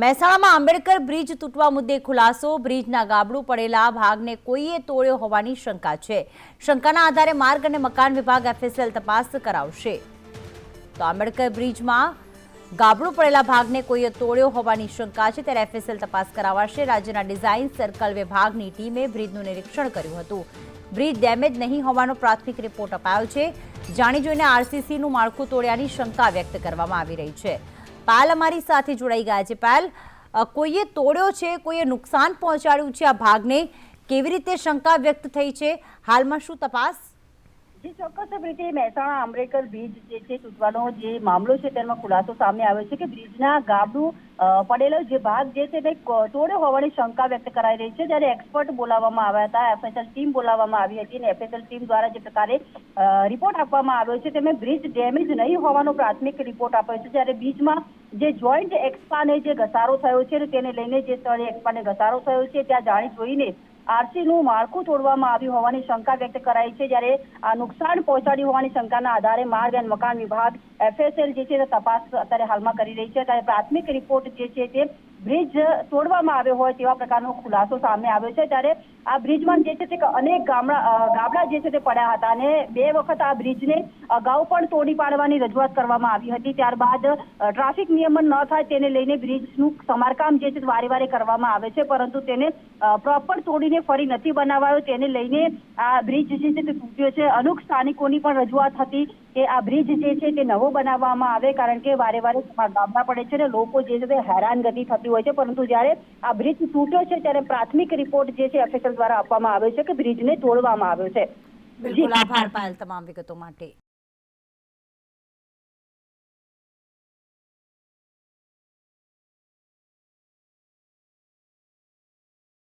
મહેસાણામાં આંબેડકર બ્રિજ તૂટવા મુદ્દે ખુલાસો. બ્રિજના ગાબડું પડેલા ભાગને કોઈએ તોડ્યો હોવાની શંકા છે. શંકાના આધારે માર્ગ અને મકાન વિભાગ એફએસએલ તપાસ કરાવશે. તો આંબેડકર બ્રિજમાં ગાબડું પડેલા ભાગને કોઈએ તોડ્યો હોવાની શંકા છે, ત્યારે એફએસએલ તપાસ કરાવાશે. રાજ્યના ડિઝાઇન સર્કલ વિભાગની ટીમે બ્રિજનું નિરીક્ષણ કર્યું હતું. બ્રિજ ડેમેજ નહીં હોવાનો પ્રાથમિક રિપોર્ટ અપાયો છે. જાણી જોઈને આરસીસીનું માળખું તોડ્યાની શંકા વ્યક્ત કરવામાં આવી રહી છે. પાલ અમારી સાથે જોડાઈ ગયા છે. પાલ કોઈએ તોડ્યો છે, કોઈએ નુકસાન પહોંચાડ્યું છે આ ભાગને? કેવી રીતે શંકા વ્યક્ત થઈ છે? હાલમાં શું તપાસ? જે, ચોક્કસ રીતે મહેસાણા આંબેડકર બ્રિજ જે છે, તૂટવાનો જે મામલો છે, તેમાં ખુલાસો સામે આવ્યો છે કે બ્રિજના ગાબડું પડેલો જે ભાગ જે છે તે તોડ્યો હોવાની શંકા વ્યક્ત કરાઈ રહી છે. જ્યારે એક્સપર્ટ બોલાવવામાં આવ્યા હતા, એફએસએલ ટીમ બોલાવવામાં આવી હતી અને એફએસએલ ટીમ દ્વારા જે પ્રકારે રિપોર્ટ આપવામાં આવ્યો છે, તેમાં બ્રિજ ડેમેજ નહીં હોવાનો પ્રાથમિક રિપોર્ટ આપ્યો છે. જ્યારે બ્રિજમાં જે જોઈન્ટ એક્સપાને જે ઘસારો થયો છે ને તેને લઈને જે સ્થળે એક્સપાને ઘસારો થયો છે, ત્યાં જાણી જોઈને આરસીનું માળખું તોડવામાં આવ્યું હોવાની શંકા વ્યક્ત કરાઈ છે. જ્યારે આ નુકસાન પહોંચાડ્યું હોવાની શંકાના આધારે માર્ગ અને મકાન વિભાગ એફએસએલ જે છે તપાસ અત્યારે હાલમાં કરી રહી છે. ત્યારે પ્રાથમિક રિપોર્ટ જે છે તે બ્રિજ તોડવામાં આવ્યો હોય તેવા પ્રકારનો ખુલાસો સામે આવ્યો છે. ત્યારે આ બ્રિજમાં જે છે તે અનેક ગામડા ગાબડા જે છે તે પડ્યા હતા અને બે વખત આ બ્રિજને અગાઉ પણ તોડી પાડવાની રજૂઆત કરવામાં આવી હતી. ત્યારબાદ ટ્રાફિક નિયમન ન થાય તેને લઈને બ્રિજનું સમારકામ જે છે વારે વારે કરવામાં આવે છે. પરંતુ તેને પ્રોપર તોડીને ફરી નથી બનાવાયો. તેને લઈને આ બ્રિજ જે છે તે તૂટ્યો છે. અનુક સ્થાનિકોની પણ રજૂઆત હતી કે આ બ્રિજ જે છે તે નવો બનાવવામાં આવે કારણ કે વારે વારે ગામડા પડે છે અને લોકો જે છે તે હેરાનગતિ થતી હોય છે. પરંતુ જ્યારે આ બ્રિજ તૂટ્યો છે ત્યારે પ્રાથમિક રિપોર્ટ જે છે એફએસએલ દ્વારા આપવામાં આવ્યો છે કે બ્રિજને તોડવામાં આવ્યો છે. આભાર પાયલ તમામ વિગતો માટે.